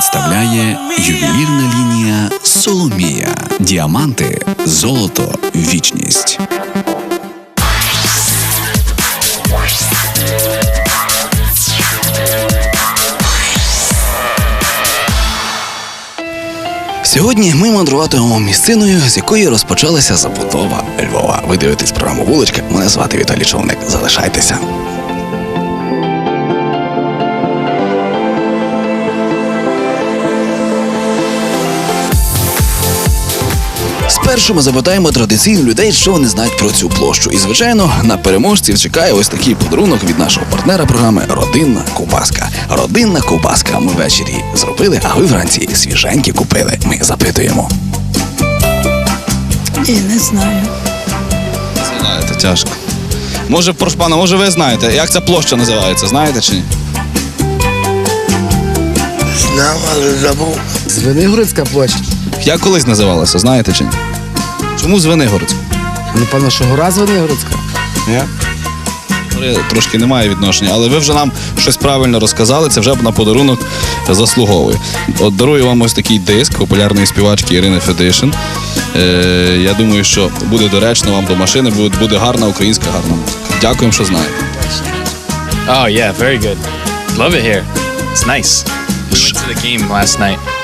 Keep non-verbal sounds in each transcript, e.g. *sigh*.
представляє ювелірна лінія Соломія. Діаманти, золото, вічність. Сьогодні ми мандруватимемо місциною, з якої розпочалася забудова Львова. Ви дивитесь програму Вуличка. Мене звати Віталій Човник. Залишайтеся. Спершу ми запитаємо традиційно людей, що вони знають про цю площу. І, звичайно, на переможців чекає ось такий подарунок від нашого партнера програми Родинна Ковбаска. Родинна ковбаска. Ми ввечері зробили, а ви вранці свіженькі купили. Ми запитуємо. Ні, не знаю. Знаєте, тяжко. Може, прошу пана, може ви знаєте, як ця площа називається, знаєте чи ні? Знав, але забув. Звенигородська площа. Як колись називалася, знаєте чи ні? Чому Звенигородська? Ну, певно, що гора Звенигородська. Ні? Трошки немає відношення, але ви вже нам щось правильно розказали, це вже на подарунок заслуговує. От дарую вам ось такий диск популярної співачки Ірини Федишин. Е, я думаю, що буде доречно вам до машини, буде, буде гарна українська гарна музика. Дякуємо, що знаєте. Oh yeah, very good. Love it here. It's nice. We went to the game last night.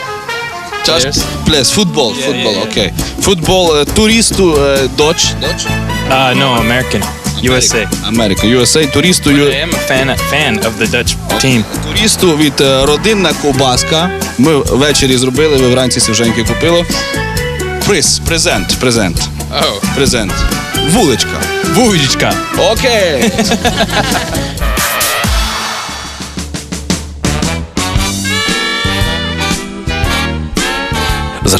Just Players? футбол, Yeah, футбол, yeah, yeah. окей. Футбол, е, туристу, е, доч, доч? Uh, no, American. USA. Америка, USA, туристу, I am a fan fan of the Dutch team. Туристу від е, родинна ковбаска. Ми ввечері зробили, ви вранці свіженьки купили. Приз, презент, презент, Oh. презент. Вуличка. Вуличка. Окей. *laughs*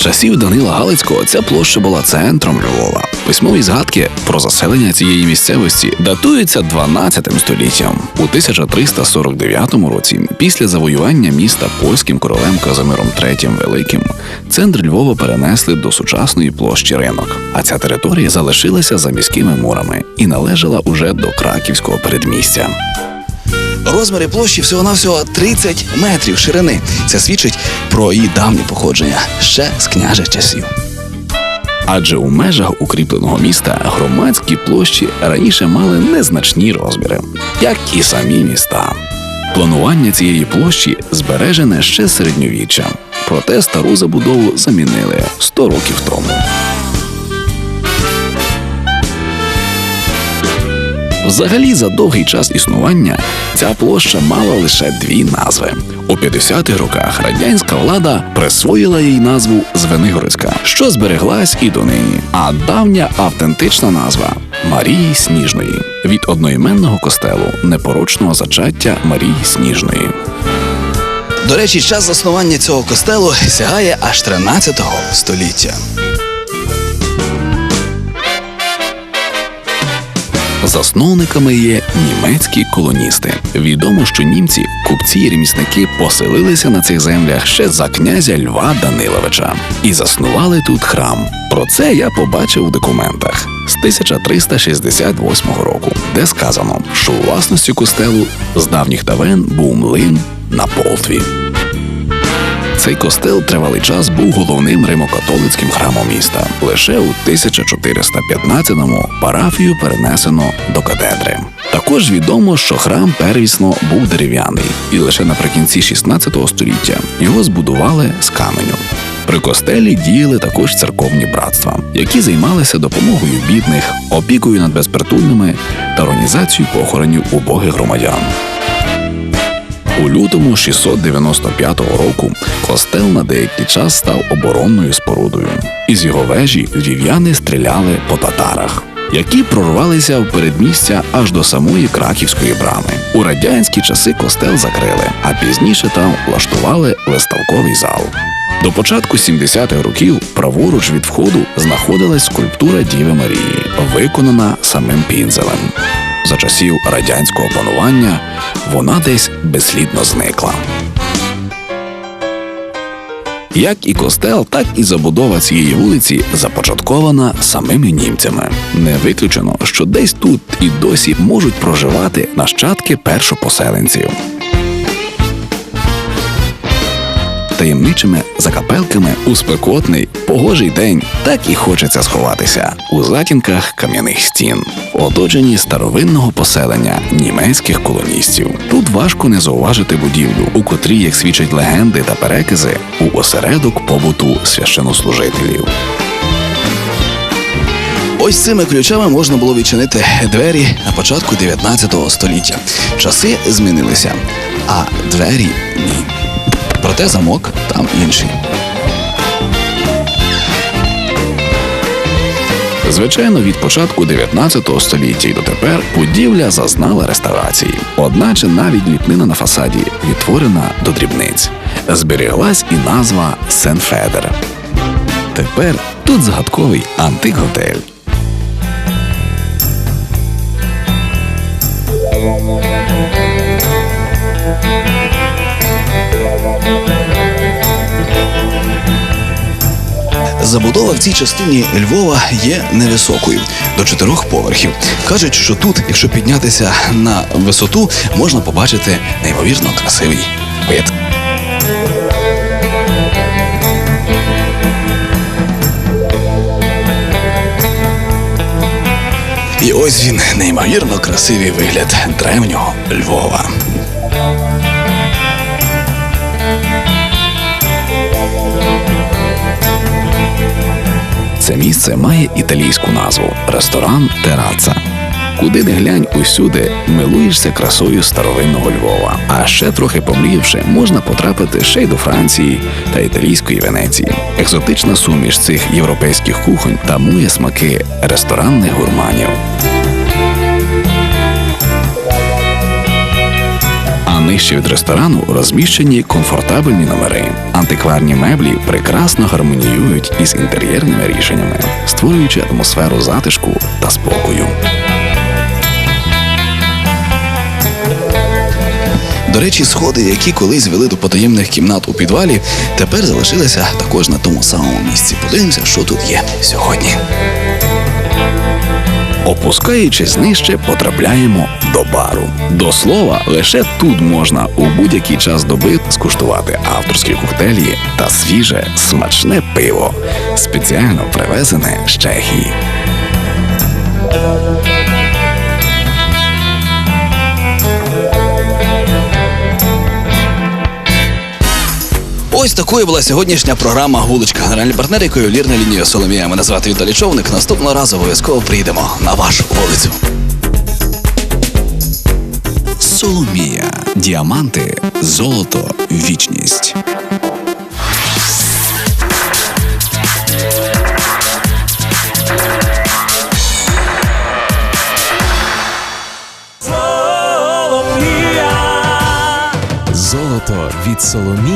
часів Данила Галицького ця площа була центром Львова. Письмові згадки про заселення цієї місцевості датуються 12 століттям. У 1349 році, після завоювання міста польським королем Казимиром III Великим, центр Львова перенесли до сучасної площі ринок. А ця територія залишилася за міськими мурами і належала уже до краківського передмістя. Розміри площі всього-навсього 30 метрів ширини. Це свідчить про її давнє походження ще з княжих часів. Адже у межах укріпленого міста громадські площі раніше мали незначні розміри, як і самі міста. Планування цієї площі збережене ще середньовіччя, проте стару забудову замінили 100 років тому. Взагалі, за довгий час існування ця площа мала лише дві назви. У 50-х роках радянська влада присвоїла їй назву Звенигородська, що збереглась і донині. А давня автентична назва Марії Сніжної від одноіменного костелу непорочного зачаття Марії Сніжної. До речі, час заснування цього костелу сягає аж 13 століття. Засновниками є німецькі колоністи. Відомо, що німці, купці і ремісники поселилися на цих землях ще за князя Льва Даниловича і заснували тут храм. Про це я побачив у документах з 1368 року, де сказано, що у власності костелу з давніх давен був млин на Полтві. Цей костел тривалий час був головним римокатолицьким храмом міста. Лише у 1415-му парафію перенесено до катедри. Також відомо, що храм первісно був дерев'яний, і лише наприкінці 16 століття його збудували з каменю. При костелі діяли також церковні братства, які займалися допомогою бідних, опікою над безпритульними та організацією похоронів убогих громадян. У лютому 695 року костел на деякий час став оборонною спорудою. Із його вежі львів'яни стріляли по татарах, які прорвалися в передмістя аж до самої краківської брами. У радянські часи костел закрили, а пізніше там влаштували виставковий зал. До початку 70-х років праворуч від входу знаходилась скульптура Діви Марії, виконана самим Пінзелем. За часів радянського панування вона десь безслідно зникла. Як і костел, так і забудова цієї вулиці започаткована самими німцями. Не виключено, що десь тут і досі можуть проживати нащадки першопоселенців. Таємничими закапелками у спекотний, погожий день, так і хочеться сховатися у затінках кам'яних стін, оточені старовинного поселення німецьких колоністів. Тут важко не зауважити будівлю, у котрій, як свідчать легенди та перекази, у осередок побуту священнослужителів. Ось цими ключами можна було відчинити двері на початку 19 століття. Часи змінилися, а двері ні. Проте замок там інший. Звичайно, від початку 19 століття і дотепер будівля зазнала реставрації. Одначе навіть ліпнина на фасаді відтворена до дрібниць. Зберіглась і назва Сен-Федер. Тепер тут загадковий антик-готель. Забудова в цій частині Львова є невисокою до чотирьох поверхів. Кажуть, що тут, якщо піднятися на висоту, можна побачити неймовірно красивий вид. І ось він неймовірно красивий вигляд древнього Львова. Це місце має італійську назву ресторан Тераца. Куди не глянь усюди, милуєшся красою старовинного Львова. А ще трохи помріявши, можна потрапити ще й до Франції та італійської Венеції. Екзотична суміш цих європейських кухонь тамує смаки ресторанних гурманів. Нижче від ресторану розміщені комфортабельні номери. Антикварні меблі прекрасно гармоніюють із інтер'єрними рішеннями, створюючи атмосферу затишку та спокою. До речі, сходи, які колись вели до потаємних кімнат у підвалі, тепер залишилися також на тому самому місці. Подивимося, що тут є сьогодні. Опускаючись нижче, потрапляємо до бару. До слова, лише тут можна у будь-який час доби скуштувати авторські коктейлі та свіже, смачне пиво, спеціально привезене з Чехії. Ось такою була сьогоднішня програма Вуличка. Генеральний партнер, якою лірна лінія Соломія. Мене звати Віталій Човник. Наступного разу обов'язково прийдемо на вашу вулицю. Соломія. Діаманти, золото, вічність. Золото від Соломії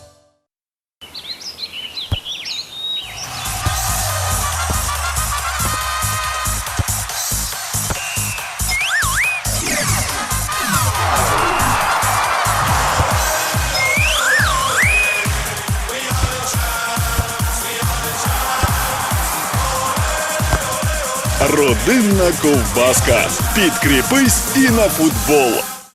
Родинна ковбаска. Підкріпись і на футбол.